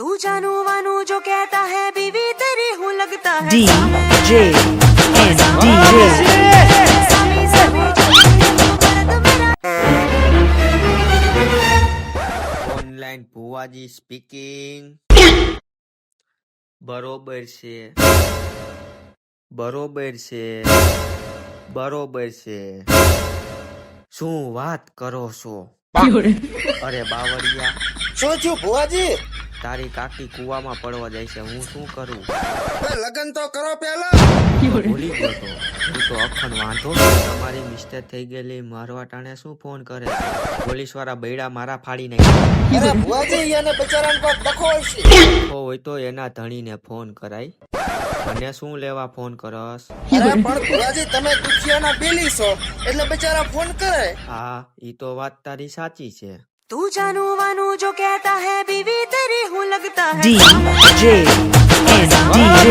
तू जानू वानू जो कहता है बीवी तेरी हूँ लगता है DJ and DJ. स्वामी सभी जो मर्द मेरा ઓનલાઈન ભુવાજી સ્પીકિંગ બરોબર છે બરોબર છે બરોબર છે શું વાત કરો છો અરે બાવળિયા શું થયું ભુવાજી તારી કાકી કુવામાં પડવા જાય છે હું શું કરું? લગન તો કરો પેલા ભૂલી ગયો તો. હું તો અખંડ વાંધો તમારી મિસ્ટેક થઈ ગયેલી. મારવા ટાણે શું ફોન કરે? પોલીસવાળા બૈડા મારા ફાડી નાખ્યા હોય તો એના ધણીને ફોન કરાય. અને શું લેવા ફોન કરસ? તમે દુખિયાના બેલી છો. એટલે બિચારા ફોન કરે. હા ઈ તો વાત તારી સાચી છે. તું જાનું વાનું જો કહેતા હે બીવી DJ and DJ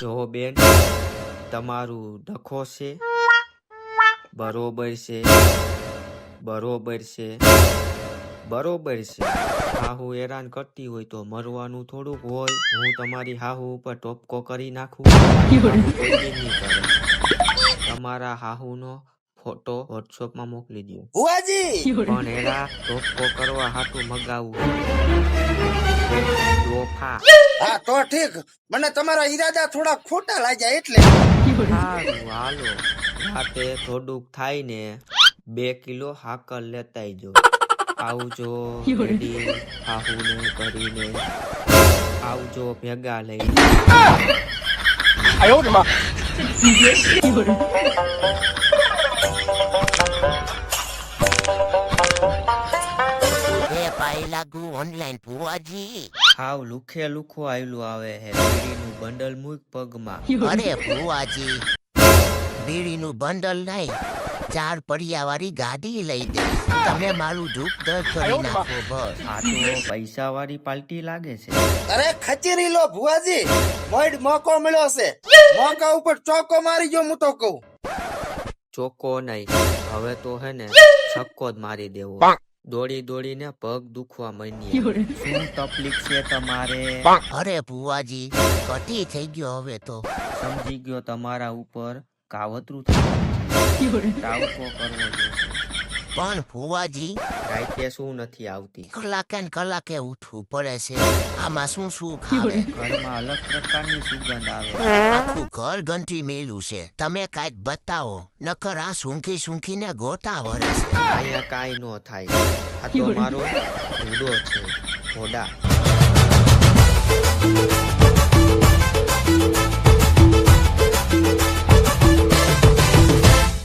જો બેન તમારું ડખો છે? બરોબર છે. બરોબર છે. બરોબર છે. હાહુ હેરાન કરતી હોય તો મરવાનું થોડુંક હોય. હું તમારી હાહુ ઉપર ટોપકો કરી નાખું. તમારા હાહુનો ફોટો વોટ્સઅપમાં મોકલી દો. ભુવાજી પણ એરા ટોપકો કરવા હાટું મગાવું. લોફા હા તો ઠીક. મને તમારા ઈરાદા થોડા ખોટા લાગ્યા એટલે. સારું હાલો. રાતે થોડુંક થાય ને બે કિલો હાકર લેતાઈ જો. આવજો રેડી. હાહુને કરીને આવજો ભેગા લઈ આયો લાગુ ઓનલાઈન ભુવાજી. હાવ લુખે લુખો આવેલું આવે હે. બીડીનું બંડલ મૂક પગમાં. અરે ભુવાજી બીડીનું બંડલ નહીં. ચાર પડિયા વાળી ગાડી લઈ દે. તમે મારું દુઃખ દર કરી નાખો બસ. આ તો પૈસા વાળી પાલટી લાગે છે. અરે ખચેરી લો ભુવાજી. મોડ મોકો મળ્યો છે. મોકા ઉપર ચોકો મારી ગયો હું તો કહું. ચોખ્ખો નહીં. હવે તો હે ને છક્કો જ મારી દેવો. દોડી દોડીને પગ દુખવા માંડ્યા શું તકલીફ છે તમારે? અરે ભુવાજી કટી થઈ ગયો હવે તો. સમજી ગયો તમારા ઉપર કાવતરું થયું કરવો પણ ભુવાજી રાતે શું નથી આવતી. કલાકે ને કલાકે ઉઠવું પડે છે. આમાં શું શું ખાવે ઘરમાં અલગ પ્રકારની સુગંધ આવે. આખું ઘર ઘંટી મેલું છે. તમે કાંઈક બતાવો નકર આ સૂંખી સૂંઘીને ગોટા વરે છે. અહીંયા કાંઈ ન થાય. આ તો મારો ઘોડો છે. ઘોડા